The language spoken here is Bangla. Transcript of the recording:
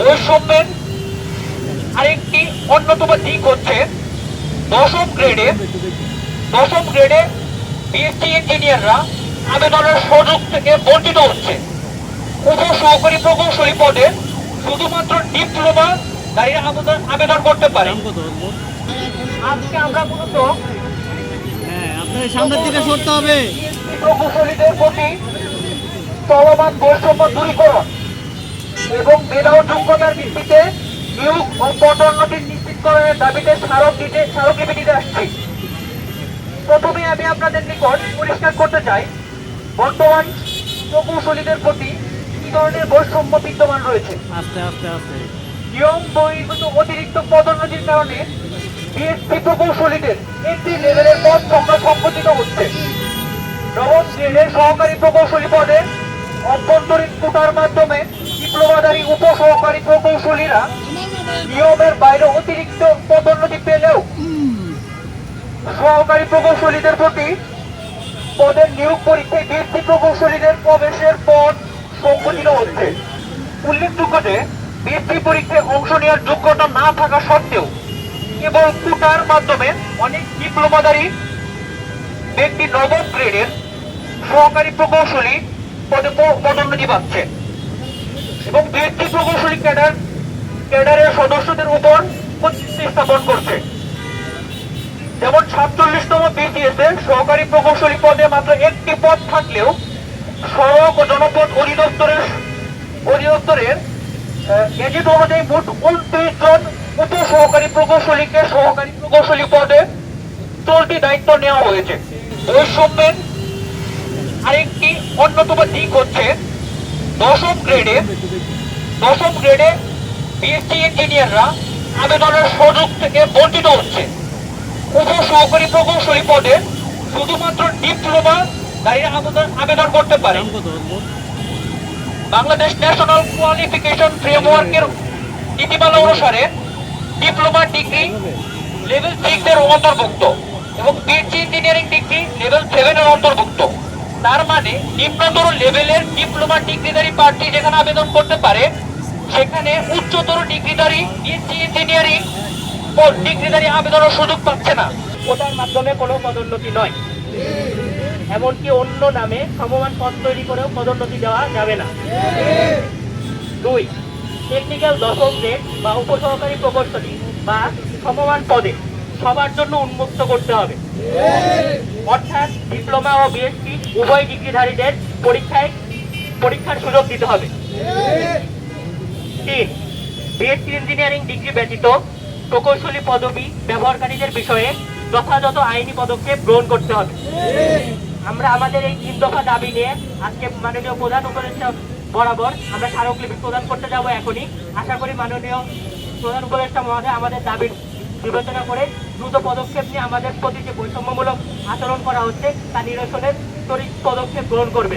বৈষম্যের আরেকটি অন্যতম দিক হচ্ছে দশম গ্রেডে দশম গ্রেডে বিএসসি ইঞ্জিনিয়াররা আবেদনের সুযোগ থেকে বঞ্চিত হচ্ছে। উপ সহকারী প্রকৌশলী পদে শুধুমাত্র ডিপ্লোমা দাঁড়িয়ে আবেদন আবেদন করতে পারে। আজকে আমরা মূলত হ্যাঁ সামনের দিকে সরতে হবে। প্রকৌশলীদের প্রতি চলমান বৈষম্য দূরীকরণ। এবং মেধা ও যোগ্যতার ভিত্তিতে নিয়োগ ও পদোন্নতি নিশ্চিতকরণের দাবিতে স্মারক দিতে স্মারকলিপি দিতে আসছি। প্রথমে আমি আপনাদের নিকট পরিষ্কার করতে চাই বর্তমান প্রকৌশলীদের প্রতি কি ধরনের বৈষম্য বিদ্যমান রয়েছে? আস্তে আস্তে আস্তে। নিয়ম বহির্ভূত অতিরিক্ত পদোন্নতির কারণে বিএসপি প্রকৌশলীদের একটি লেভেলের পদ সংখ্যা সংকুচিত হচ্ছে। নবম শ্রেণির সহকারী প্রকৌশলী পদে অভ্যন্তরীণ কোটার মাধ্যমে প্রকৌশলীদের প্রতি পদের নিয়োগ পরীক্ষায় বিএসসি প্রকৌশলীদের প্রবেশের পদ সংকুচিত হচ্ছে। উল্লেখযোগ্য যে বিএসসি পরীক্ষায় অংশ নেওয়ার যোগ্যতা না থাকা সত্ত্বেও কেবল কোটার মাধ্যমে অনেক ডিপ্লোমাদারী ব্যক্তি নবম গ্রেডের সহকারী প্রকৌশলী পদে পদোন্নতি পাচ্ছে এবং বিএসসি প্রকৌশলী ক্যাডার, ক্যাডারের সদস্যদের উপর কর্তৃত্ব স্থাপন করছে। যেমন সাতচল্লিশতম বিসিএস এ সহকারী প্রকৌশলী পদে মাত্র একটি পদ থাকলেও সড়ক ও জনপদ অধিদপ্তরের অধিদপ্তরের গেজেট অনুযায়ী মোট উনত্রিশ জন উপ সহকারী প্রকৌশলীকে সহকারী প্রকৌশলী পদে চলতি দায়িত্ব নেওয়া হয়েছে। বৈষম্যের আরেকটি অন্যতম দিক হচ্ছে দশম গ্রেডে দশম গ্রেডে বিএসসি ইঞ্জিনিয়াররা আবেদনের সুযোগ থেকে বঞ্চিত হচ্ছে। উপ সহকারী প্রকৌশলী পদে শুধুমাত্র ডিপ্লোমা দাঁড়িয়ে আবেদন আবেদন করতে পারে? বাংলাদেশ ন্যাশনাল কোয়ালিফিকেশন ফ্রেমওয়ার্কের নীতিমালা অনুসারে ডিপ্লোমা ডিগ্রি লেভেল সিক্স এর অন্তর্ভুক্ত এবং PhD engineering degree level seven এর অন্তর্ভুক্ত তার মানে নিম্নতর লেভেলের ডিপ্লোমা ডিগ্রিধারী প্রার্থী যেখানে আবেদন করতে পারে সেখানে উচ্চতর ডিগ্রিধারী পিএইচডি ইঞ্জিনিয়ারিং ডিগ্রিধারী আবেদনের সুযোগ পাচ্ছে না। ওটার মাধ্যমে কোনো পদোন্নতি নয়। এমনকি অন্য নামে সমমান পদ তৈরি করেও পদোন্নতি দেওয়া যাবে না। দুই টেকনিক্যাল দশম গ্রেড বা উপসহকারী প্রকৌশলী বা সমমান পদে সবার জন্য উন্মুক্ত করতে হবে। অর্থাৎ ডিপ্লোমা ও বিএসসি উভয় ডিগ্রিধারীদের পরীক্ষায় পরীক্ষার সুযোগ দিতে হবে। তিন বিএসসি ইঞ্জিনিয়ারিং ডিগ্রি ব্যতীত প্রকৌশলী পদবি ব্যবহারকারীদের বিষয়ে যথাযথ আইনি পদক্ষেপ গ্রহণ করতে হবে। আমরা আমাদের এই তিন দফা দাবি নিয়ে আজকে মাননীয় প্রধান উপদেষ্টা বরাবর আমরা স্মারকলিপি প্রদান করতে যাব এখনই। আশা করি মাননীয় প্রধান উপদেষ্টা মহোদয় আমাদের দাবির বিবেচনা করে দ্রুত পদক্ষেপ নিয়ে আমাদের প্রতি যে বৈষম্যমূলক আচরণ করা হচ্ছে তা নিরসনের তড়িৎ পদক্ষেপ গ্রহণ করবে